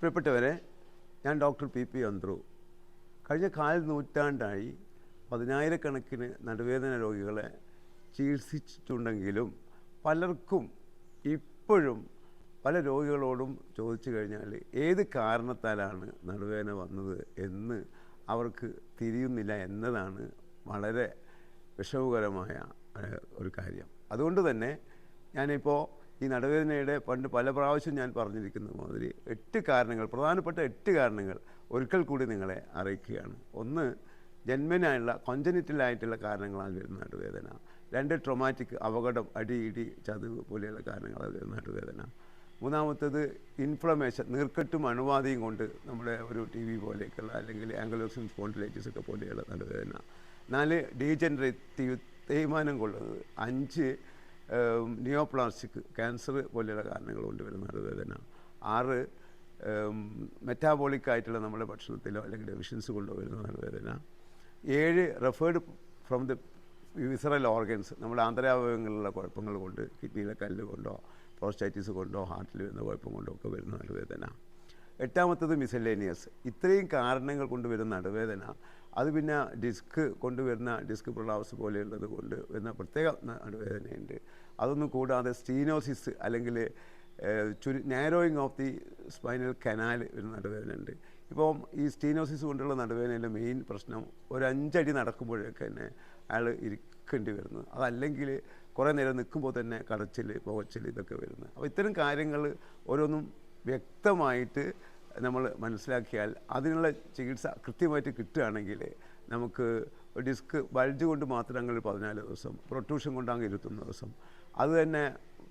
പ്രിയപ്പെട്ടവരെ ഞാൻ doctor P P അന്ത്രു. കഴിഞ്ഞ കാൽ നൂറ്റാണ്ടായി പതിനായിരക്കണക്കിന് നടുവേദന രോഗികളെ ചികിത്സിച്ചിട്ടുണ്ടെങ്കിലും പലർക്കും ഇപ്പോഴും പല രോഗികളോടും ചോദിച്ചു കഴിഞ്ഞാൽ ഏത് കാരണത്താലാണ് നടുവേദന വന്നത് എന്ന് അവർക്ക് തിരിയുന്നില്ല എന്നതാണ് വളരെ വിഷമകരമായ ഒരു കാര്യം. അതുകൊണ്ട് തന്നെ ഞാനിപ്പോൾ ഈ നടുവേദനയുടെ പണ്ട് പല പ്രാവശ്യം ഞാൻ പറഞ്ഞിരിക്കുന്ന മാതിരി എട്ട് കാരണങ്ങൾ പ്രധാനപ്പെട്ട എട്ട് കാരണങ്ങൾ ഒരിക്കൽ കൂടി നിങ്ങളെ അറിയിക്കുകയാണ്. ഒന്ന് ജന്മനായുള്ള കൊഞ്ചനിറ്റലായിട്ടുള്ള കാരണങ്ങളാൽ വരുന്ന നടുവേദന. രണ്ട് ട്രൊമാറ്റിക് അപകടം അടി ഇടി ചതിവ് പോലെയുള്ള കാരണങ്ങളാണ് വരുന്ന നടുവേദന. മൂന്നാമത്തേത് ഇൻഫ്ലമേഷൻ നീർക്കെട്ടും അണുബാധയും കൊണ്ട് നമ്മുടെ ഒരു ടി വി പോലെയൊക്കെയുള്ള അല്ലെങ്കിൽ ആംഗലോസിൻ സ്പോണ്ടിലൈറ്റിസ് ഒക്കെ പോലെയുള്ള നടുവേദന. നാല് ഡീജനറേറ്റീവ് തേയ്മാനം കൊള്ളുന്നത്. അഞ്ച് നിയോപ്ലാസ്റ്റിക് ക്യാൻസർ പോലെയുള്ള കാരണങ്ങൾ കൊണ്ട് വരുന്ന നടുവേദന ആറ് മെറ്റാബോളിക് ആയിട്ടുള്ള നമ്മുടെ ഭക്ഷണത്തിലോ അല്ലെങ്കിൽ ഡെഫിഷ്യൻസ് കൊണ്ടോ വരുന്ന നടുവേദന ഏഴ് referred from the visceral organs നമ്മുടെ ആന്തരാവയവങ്ങളിലുള്ള കുഴപ്പങ്ങൾ കൊണ്ട് കിഡ്നിയിലെ കല്ല് കൊണ്ടോ പ്രോസ്റ്റൈറ്റിസ് കൊണ്ടോ ഹാർട്ടിൽ വരുന്ന കുഴപ്പം കൊണ്ടോ ഒക്കെ വരുന്ന നടുവേദന എട്ടാമത്തത് മിസലേനിയസ് ഇത്രയും കാരണങ്ങൾ കൊണ്ടുവരുന്ന നടുവേദന അത് പിന്നെ ഡിസ്ക് കൊണ്ടുവരുന്ന ഡിസ്ക് പ്രൊളാപ്സ് പോലെയുള്ളത് കൊണ്ട് വരുന്ന പ്രത്യേക നടുവേദനയുണ്ട് അതൊന്നും കൂടാതെ സ്റ്റീനോസിസ് അല്ലെങ്കിൽ ചുരു narrowing of the spinal canal ഒരു നടുവേദന ഉണ്ട് ഇപ്പം ഈ സ്റ്റീനോസിസ് കൊണ്ടുള്ള നടുവേദനയിലെ മെയിൻ പ്രശ്നം ഒരു അഞ്ചടി നടക്കുമ്പോഴൊക്കെ തന്നെ അയാൾ ഇരിക്കേണ്ടി വരുന്നു. അതല്ലെങ്കിൽ കുറേ നേരം നിൽക്കുമ്പോൾ തന്നെ കടച്ചിൽ പുകച്ചിൽ ഇതൊക്കെ വരുന്നത് അപ്പോൾ ഇത്തരം കാര്യങ്ങൾ ഓരോന്നും വ്യക്തമായിട്ട് നമ്മൾ മനസ്സിലാക്കിയാൽ അതിനുള്ള ചികിത്സ കൃത്യമായിട്ട് കിട്ടുകയാണെങ്കിൽ നമുക്ക് ഡിസ്ക് ബൾജ് കൊണ്ട് മാത്രം അങ്ങനെ പതിനാല് ദിവസം പ്രൊട്ടൂഷൻ കൊണ്ട് അങ്ങ് ഇരുപത്തൊന്ന് ദിവസം. അത് തന്നെ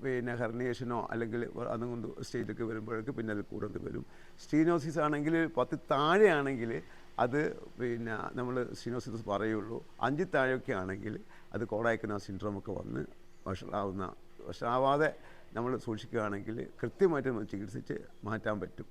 പിന്നെ ഹെർണിയേഷനോ അല്ലെങ്കിൽ അതുകൊണ്ട് സ്റ്റേജിലേക്ക് വരുമ്പോഴേക്ക് പിന്നെ അത് കൂടുതൽ വരും. സ്റ്റീനോസിസ് ആണെങ്കിൽ പത്ത് താഴെയാണെങ്കിൽ അത് പിന്നെ നമ്മൾ സ്റ്റീനോസിസ് പറയുള്ളൂ. അഞ്ച് താഴെയൊക്കെ ആണെങ്കിൽ അത് കോടായ്ക്കുന്ന സിൻഡ്രോം ഒക്കെ വന്ന് വഷളാവുന്ന വഷളാവാതെ നമ്മൾ സൂക്ഷിക്കുകയാണെങ്കിൽ കൃത്യമായിട്ട് നമ്മൾ ചികിത്സിച്ച് മാറ്റാൻ പറ്റും.